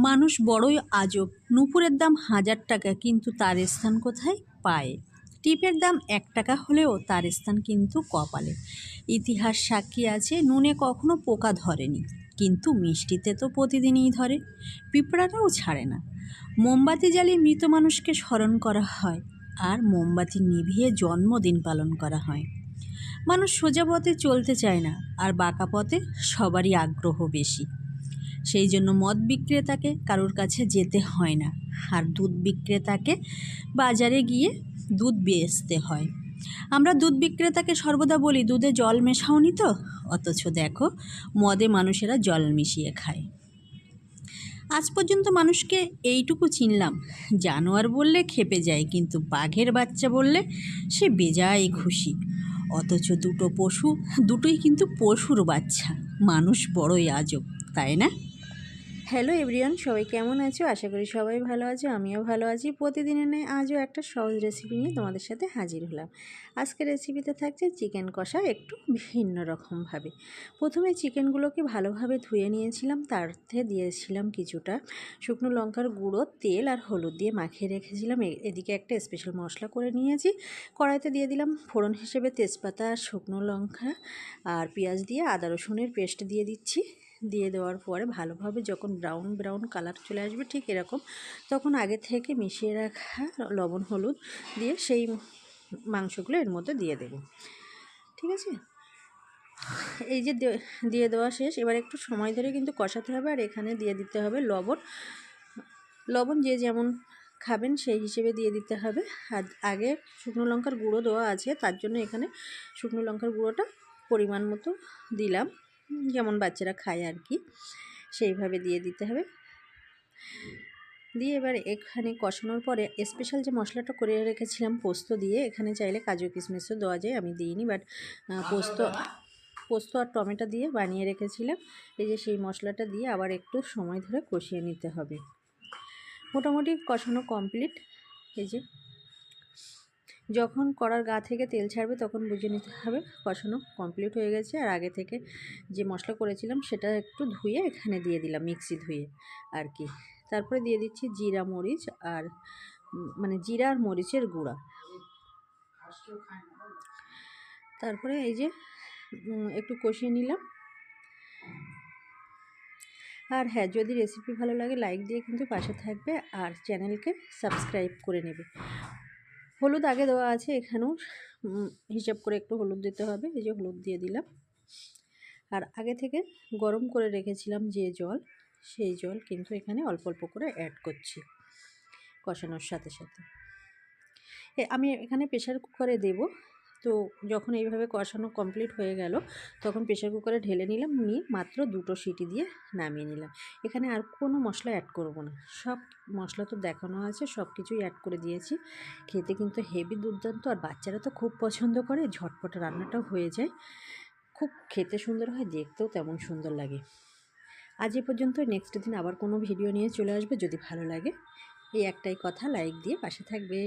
মানুষ বড়ই আজব। নূপুরের দাম হাজার টাকা, কিন্তু তার স্থান কোথায়? পায়। টিপের দাম এক টাকা হলেও তার স্থান কিন্তু কপালে। ইতিহাস সাক্ষী আছে, নুনে কখনো পোকা ধরেনি। কিন্তু মিষ্টিতে তো প্রতিদিনই ধরে, পিঁপড়াটাও ছাড়ে না। মোমবাতি জ্বালিয়ে মৃত মানুষকে স্মরণ করা হয়, আর মোমবাতি নিভিয়ে জন্মদিন পালন করা হয়। মানুষ সোজা পথে চলতে চায় না, আর বাঁকা পথে সবারই আগ্রহ বেশি। সেই জন্য মদ বিক্রেতাকে কারোর কাছে যেতে হয় না। আর দুধ বিক্রেতাকে বাজারে গিয়ে দুধ বেচতে হয়। আমরা দুধ বিক্রেতাকে সর্বদা বলি, দুধে জল মেশাওনি তো? অথচ দেখো, মদে মানুষেরা জল মিশিয়ে খায়। আজ পর্যন্ত মানুষকে এইটুকু চিনলাম, জানোয়ার বললে খেপে যায়, কিন্তু বাঘের বাচ্চা বললে সে বেজায় খুশি অথচ দুটো পশু, দুটোই কিন্তু পশুর বাচ্চা। মানুষ বড়ই আজব, তাই না? হ্যালো এভরিওয়ান, সবাই কেমন আছো? আশা করি সবাই ভালো আছো, আমিও ভালো আছি। প্রতিদিনের নেই আজও একটা সহজ রেসিপি নিয়ে তোমাদের সাথে হাজির হলাম। আজকের রেসিপিতে থাকছে চিকেন কষা একটু ভিন্ন রকমভাবে প্রথমে চিকেনগুলোকে ভালোভাবে ধুয়ে নিয়েছিলাম তারতে দিয়েছিলাম কিছুটা শুকনো লঙ্কার গুঁড়ো, তেল আর হলুদ দিয়ে মাখিয়ে রেখেছিলাম। এদিকে একটা স্পেশাল মশলা করে নিয়েছি। কড়াইতে দিয়ে দিলাম ফোড়ন হিসেবে তেজপাতা, শুকনো লঙ্কা আর পেঁয়াজ দিয়ে আদা রসুনের পেস্ট দিয়ে দিচ্ছি। দিয়ে দেওয়ার পরে ভালোভাবে যখন ব্রাউন ব্রাউন কালার চলে আসবে ঠিক এরকম, তখন আগে থেকে মিশিয়ে রাখা লবণ, হলুদ দিয়ে সেই মাংসগুলো এর মধ্যে দিয়ে দেব। ঠিক আছে? এই যে দিয়ে দেওয়া শেষ, এবার একটু সময় ধরে কিন্তু কষাতে হবে আর এখানে দিয়ে দিতে হবে লবণ। লবণ যে যেমন খাবেন সেই হিসেবে দিয়ে দিতে হবে। আর আগে শুকনো লঙ্কার গুঁড়ো দেওয়া আছে, তার জন্য এখানে শুকনো লঙ্কার গুঁড়োটা পরিমাণ মতো দিলাম। যেমন বাচ্চারা খায় আর কি সেইভাবে দিয়ে দিতে হবে। দিয়ে এবার এখানে কষানোর পরে স্পেশাল যে মশলাটা করে রেখেছিলাম পোস্ত দিয়ে এখানে চাইলে কাজু কিশমিশও দেওয়া যায় আমি দিইনি বাট পোস্ত পোস্ত আর টমেটো দিয়ে বানিয়ে রেখেছিলাম। এই যে সেই মশলাটা দিয়ে আবার একটু সময় ধরে কষিয়ে নিতে হবে। মোটামুটি কষানো কমপ্লিট এই যে যখন কড়ার গা থেকে তেল ছাড়বে তখন বুঝে নিতে হবে, কষানো কমপ্লিট হয়ে গেছে। আর আগে থেকে যে মশলা করেছিলাম সেটা একটু ধুয়ে এখানে দিয়ে দিলাম, মিক্সি ধুয়ে আর কি। তারপরে দিয়ে দিচ্ছি জিরা, মরিচ আর মানে জিরা আর মরিচের গুঁড়া। তারপরে এই যে একটু কষিয়ে নিলাম। আর হ্যাঁ যদি রেসিপি ভালো লাগে লাইক দিয়ে কিন্তু পাশে থাকবে আর চ্যানেলকে সাবস্ক্রাইব করে নেবে। হলুদ আগে দেওয়া আছে, এখানেও হিসাব করে একটু হলুদ দিতে হবে, এই যে হলুদ দিয়ে দিলাম। আর আগে থেকে গরম করে রেখেছিলাম যে জল, সেই জল কিন্তু এখানে অল্প অল্প করে অ্যাড করছি, কষানোর সাথে সাথে। আমি এখানে প্রেশার কুকারে দেব তো যখন এইভাবে কষানো কমপ্লিট হয়ে গেল, তখন প্রেশার কুকারে ঢেলে নিলাম, নিয়ে মাত্র দুটো সিটি দিয়ে নামিয়ে নিলাম। এখানে আর কোনো মশলা অ্যাড করব না। সব মশলা তো দেখানো আছে, সব কিছুই অ্যাড করে দিয়েছি। খেতে কিন্তু হেভি দুর্দান্ত, আর বাচ্চারা তো খুব পছন্দ করে, ঝটপট রান্নাটাও হয়ে যায়। খুব খেতে সুন্দর হয়, দেখতেও তেমন সুন্দর লাগে। আজ এ পর্যন্ত নেক্সট দিন আবার কোনো ভিডিও নিয়ে চলে আসবে, যদি ভালো লাগে। এই একটাই কথা লাইক দিয়ে পাশে থাকবে।